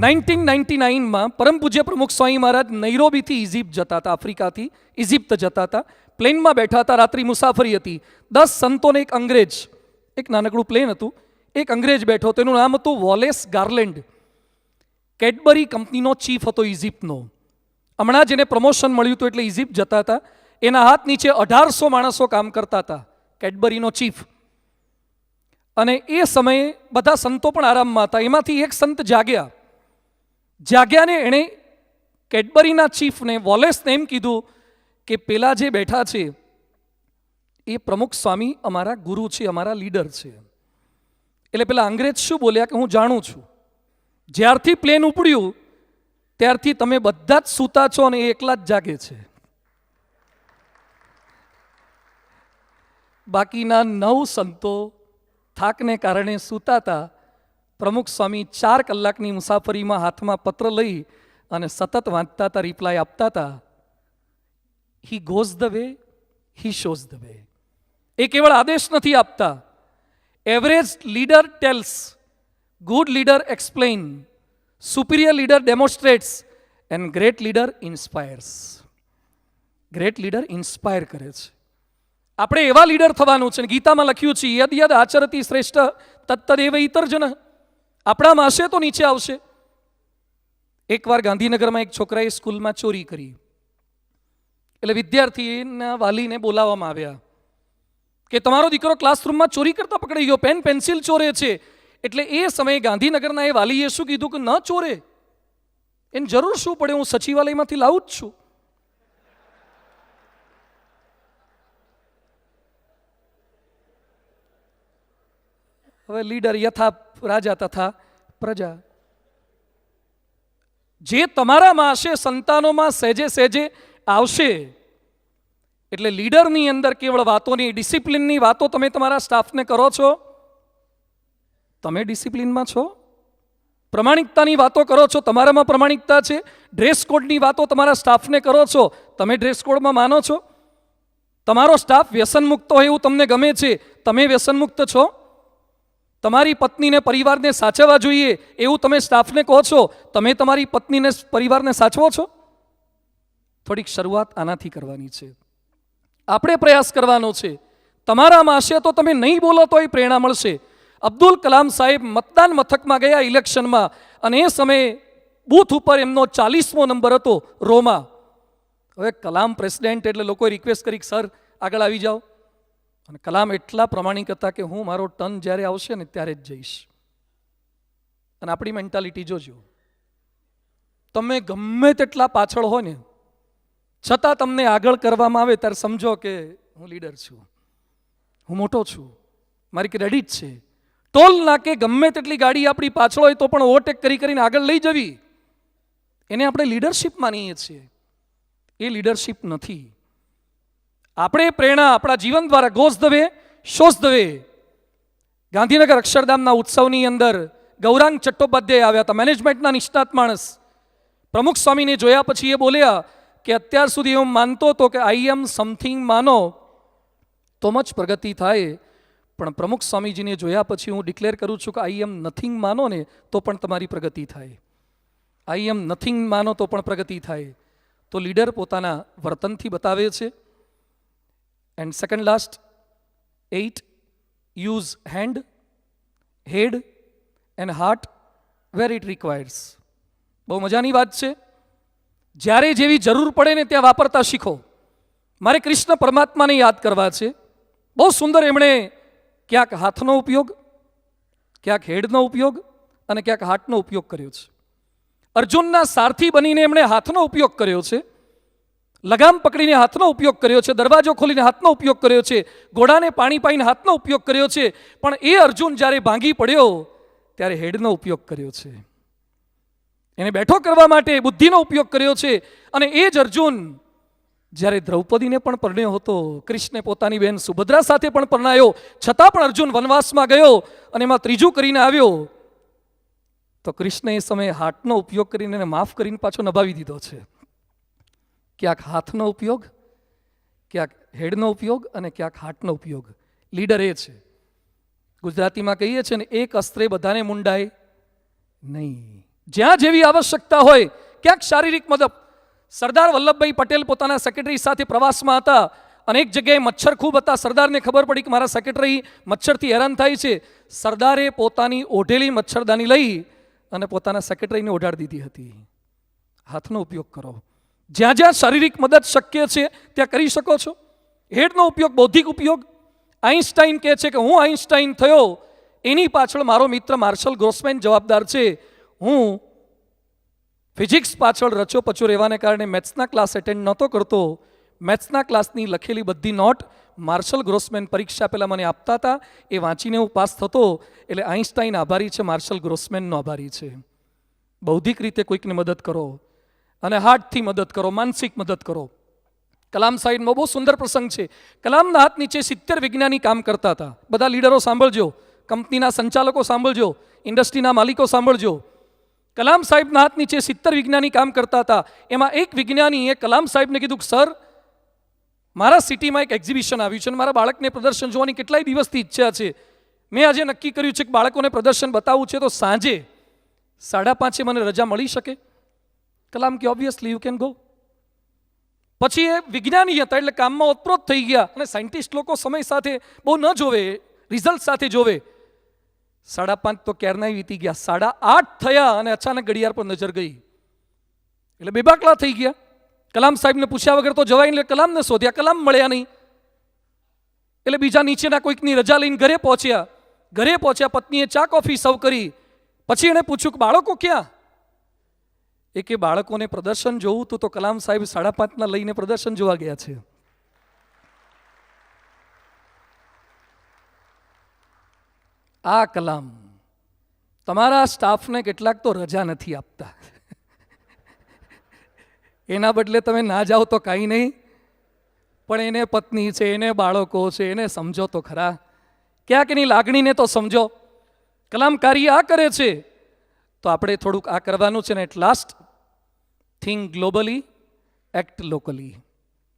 Nineteen ninety નાઇનમાં પરમ પૂજ્ય પ્રમુખ Swami Maharaj નૈરોબીથી Egypt જતા હતા, આફ્રિકાથી. ઇજિપ્ત જતા હતા. પ્લેનમાં બેઠા હતા, રાત્રિ મુસાફરી હતી. દસ સંતોને એક અંગ્રેજ, એક નાનકડું પ્લેન હતું. એક અંગ્રેજ બેઠો, તેનું નામ હતું વોલેસ ગાર્લેન્ડ. કેડબરી કંપનીનો ચીફ હતો ઇજિપ્તનો હમણાં જેને પ્રમોશન મળ્યું હતું એટલે ઇજિપ્ત જતા હતા. એના હાથ નીચે અઢારસો માણસો કામ કરતા હતા, કેડબરીનો ચીફ. અને એ સમયે બધા સંતો પણ આરામમાં હતા. એમાંથી એક સંત જાગ્યા. જાગ્યાને એણે કેડબરીના ચીફને વોલેસને એમ કીધું કે પેલા જે બેઠા છે, એ પ્રમુખ સ્વામી અમારા ગુરુ છે, અમારા લીડર છે. એટલે પેલા અંગ્રેજ શું બોલ્યા કે હું જાણું છું. જ્યારથી પ્લેન ઉપડ્યું, ત્યારથી તમે બધા જ સૂતા છો અને એ એકલા જ જાગે છે. બાકીના નવ સંતો થાકને કારણે સૂતા હતા પ્રમુખ સ્વામી ચાર કલાકની મુસાફરીમાં હાથમાં પત્ર લઈ અને સતત વાંચતા હતા રિપ્લાય આપતા હતા. He goes the way he shows the way એ કેવળ આદેશ નથી આપતા. Average leader tells good leader explain superior leader demonstrates and great leader inspires great leader inspire કરે છે. આપણે એવા લીડર થવાનું છે. ગીતામાં લખ્યું છે, યદ યદ આચરતી શ્રેષ્ઠ, તત્તદેવ ઇતરજન આપણામાં હશે તો નીચે આવશે. એકવાર ગાંધીનગરમાં એક છોકરાએ સ્કૂલમાં ચોરી કરી. એટલે વિદ્યાર્થીના વાલીને બોલાવવામાં આવ્યા કે તમારો દીકરો ક્લાસરૂમમાં ચોરી કરતા પકડાઈ ગયો, પેન પેન્સિલ ચોરે છે. એટલે એ સમયે ગાંધીનગરના એ વાલીએ શું કીધું કે ન ચોરે? એને જરૂર શું પડે? હું સચિવાલયમાંથી લાવું જ છું. હવે લીડર યથા રાજા તથા પ્રજા. જે તમારામાં હશે, સંતાનોમાં સહેજે સહેજે આવશે. એટલે લીડરની અંદર કેવળ વાતોની, ડિસિપ્લિનની વાતો તમે તમારા સ્ટાફને કરો છો? તમે ડિસિપ્લિનમાં છો? પ્રમાણિકતાની વાતો કરો છો? તમારામાં પ્રમાણિકતા છે? ડ્રેસ કોડની વાતો તમારા સ્ટાફને કરો છો? તમે ડ્રેસ કોડમાં માનો છો? તમારો સ્ટાફ વ્યસનમુક્ત હોય એવું તમને ગમે છે? તમે વ્યસનમુક્ત છો? તમારી પત્નીને પરિવારને સાચવવા જોઈએ એવું તમે સ્ટાફને કહો છો, તમે તમારી પત્નીને પરિવારને સાચવો છો? થોડીક શરૂઆત આનાથી કરવાની છે. આપણે પ્રયાસ કરવાનો છે. તમારામાં હશે તો તમે નહીં બોલો તો એ પ્રેરણા મળશે. અબ્દુલ કલામ સાહેબ મતદાન મથકમાં ગયા ઇલેક્શનમાં અને એ સમયે બૂથ ઉપર એમનો ચાલીસમો નંબર હતો, રોમાં. હવે કલામ પ્રેસિડેન્ટ એટલે લોકોએ રિક્વેસ્ટ કરી સર, આગળ આવી જાઓ. અને કલામ એટલા પ્રમાણિક હતા કે હું મારો ટર્ન જ્યારે આવશે ને ત્યારે જ જઈશ. અને આપણી મેન્ટાલિટી જોજો. તમે ગમે તેટલા પાછળ હો ને, છતાં તમને આગળ કરવામાં આવે ત્યારે સમજો કે હું લીડર છું. હું મોટો છું. મારી ક્રેડિટ છે. ટોલ નાકે ગમે તેટલી ગાડી આપણી પાછળ હોય તો પણ ઓવરટેક કરી કરીને આગળ લઈ જવી. એને આપણે લીડરશિપ માનીએ છીએ. એ લીડરશિપ નથી. આપણે પ્રેરણા આપણા જીવન દ્વારા goes the way shows the way Gandhinagar અક્ષરધામના ઉત્સવની અંદર ગૌરાંગ ચટ્ટોપાધ્યાય આવ્યા હતા. મેનેજમેન્ટના નિષ્ણાત માણસ. પ્રમુખ સ્વામીને જોયા પછી એ બોલ્યા કે અત્યાર સુધી હું માનતો હતો કે આઈ એમ સમથિંગ માનો, તો જ પ્રગતિ થાય. પણ પ્રમુખ સ્વામીજીને જોયા પછી હું ડિક્લેર કરું છું કે આઈ એમ નથિંગ માનો ને, તો પણ તમારી પ્રગતિ થાય. આઈ એમ નથિંગ માનો, તો પણ પ્રગતિ થાય. તો લીડર પોતાના વર્તનથી બતાવે છે. And second last eight, use hand head and heart where it requires બહુ મજાની વાત છે. જ્યારે જેવી જરૂર પડે ને ત્યાં વાપરતા શીખો. મારે કૃષ્ણ પરમાત્માને યાદ કરવા છે. બહુ સુંદર એમણે ક્યાંક હાથનો ઉપયોગ ક્યાંક હેડનો ઉપયોગ અને ક્યાંક હાર્ટનો ઉપયોગ કર્યો છે. અર્જુનના સારથી બનીને એમણે હાથનો ઉપયોગ કર્યો છે. લગામ પકડીને હાથનો ઉપયોગ કર્યો છે, દરવાજો ખોલીને હાથનો ઉપયોગ કર્યો છે, ઘોડાને પાણી પાઈને હાથનો ઉપયોગ કર્યો છે, પણ એ અર્જુન જ્યારે ભાંગી પડ્યો, ત્યારે હેડનો ઉપયોગ કર્યો છે. એને બેઠો કરવા માટે બુદ્ધિનો ઉપયોગ કર્યો છે અને એ જ અર્જુન જ્યારે દ્રૌપદીને પણ પરણ્યો હતો, કૃષ્ણે પોતાની બહેન સુભદ્રા સાથે પણ પરણાયો, છતાં પણ અર્જુન વનવાસમાં ગયો અને એમાં ત્રીજું કરીને આવ્યો, તો કૃષ્ણ એ સમયે હાથનો ઉપયોગ કરીને એને માફ કરીને પાછો નભાવી દીધો છે. ક્યાંક હાથનો ઉપયોગ, ક્યાંક હેડનો ઉપયોગ અને ક્યાંક હાથનો ઉપયોગ. લીડર એ છે. ગુજરાતીમાં કહીએ છીએ ને, એક અસ્ત્રે બધાને મુંડાય નહીં. જ્યાં જેવી આવશ્યકતા હોય, ક્યાંક શારીરિક મદદ. સરદાર વલ્લભભાઈ પટેલ પોતાના સેક્રેટરી સાથે પ્રવાસમાં હતા અનેક જગ્યાએ મચ્છર ખૂબ હતા. સરદારને ખબર પડી કે મારા સેક્રેટરી મચ્છરથી હેરાન થાય છે. સરદારે પોતાની ઓઢેલી મચ્છરદાની લઈ અને પોતાના સેક્રેટરીને ઓઢાડી દીધી હતી. હાથનો ઉપયોગ કરો. જ્યાં જ્યાં શારીરિક મદદ શક્ય છે, ત્યાં કરી શકો છો. હેડનો ઉપયોગ, બૌદ્ધિક ઉપયોગ. આઈન્સ્ટાઈન કહે છે કે, હું આઈન્સ્ટાઈન થયો, એની પાછળ મારો મિત્ર માર્શલ ગ્રોસમેન જવાબદાર છે. હું ફિઝિક્સ પાછળ રચો પચો રહેવાને કારણે મેથ્સના ક્લાસ એટેન્ડ નહોતો કરતો. મેથ્સના ક્લાસની લખેલી બધી નોટ માર્શલ ગ્રોસમેન પરીક્ષા પહેલાં મને આપતા હતા. એ વાંચીને હું પાસ થતો. એટલે આઈન્સ્ટાઈન આભારી છે, માર્શલ ગ્રોસમેનનો આભારી છે. બૌદ્ધિક રીતે કોઈકને મદદ કરો. અને હાર્ટથી મદદ કરો, માનસિક મદદ કરો. કલામ સાહેબમાં બહુ સુંદર પ્રસંગ છે. કલામના હાથ નીચે સિત્તેર વિજ્ઞાની કામ કરતા હતા. બધા લીડરો સાંભળજો, કંપનીના સંચાલકો સાંભળજો, ઇન્ડસ્ટ્રીના માલિકો સાંભળજો. કલામ સાહેબના હાથ નીચે સિત્તેર વિજ્ઞાની કામ કરતા હતા. એમાં એક વિજ્ઞાનીએ કલામ સાહેબને કીધું, સર, મારા સિટીમાં એક એક્ઝિબિશન આવ્યું છે અને મારા બાળકને પ્રદર્શન જોવાની કેટલાય દિવસથી ઈચ્છા છે. મેં આજે નક્કી કર્યું છે કે બાળકોને પ્રદર્શન બતાવવું છે તો સાંજે સાડા પાંચે મને રજા મળી શકે? કલામ કે ઓબ્વિયસલી યુ કેન ગો પછી એ વિજ્ઞાની હતા એટલે કામમાં ઓતપ્રોત થઈ ગયા અને સાયન્ટિસ્ટ લોકો સમય સાથે બહુ ન જોવે રિઝલ્ટ સાથે જોવે. સાડા પાંચ તો ક્યારના વીતી ગયા. સાડા આઠ થયા અને અચાનક ઘડિયાળ પર નજર ગઈ. એટલે બેબાકલા થઈ ગયા. કલામ સાહેબને પૂછ્યા વગર તો જવાય એટલે કલામને શોધ્યા. કલામ મળ્યા નહીં. એટલે બીજા નીચેના કોઈકની રજા લઈને ઘરે પહોંચ્યા. ઘરે પહોંચ્યા, પત્નીએ ચા કોફી સર્વ કરી. પછી એણે પૂછ્યું કે બાળકો ક્યાં? એ બાળકોને પ્રદર્શન જોવું તું તો કલામ સાહેબ સાડા પાંચના લઈને પ્રદર્શન જોવા ગયા છે. આ કલામ તમારા સ્ટાફને કેટલાક તો રજા નથી આપતા. એના બદલે તમે ના જાઓ તો કાંઈ નહીં. પણ એને પત્ની છે, એને બાળકો છે, એને સમજો તો ખરા. ક્યાંક એની લાગણીને તો સમજો. કલામકારી આ કરે છે. તો આપણે થોડુંક આ કરવાનું છે ને at last think globally act locally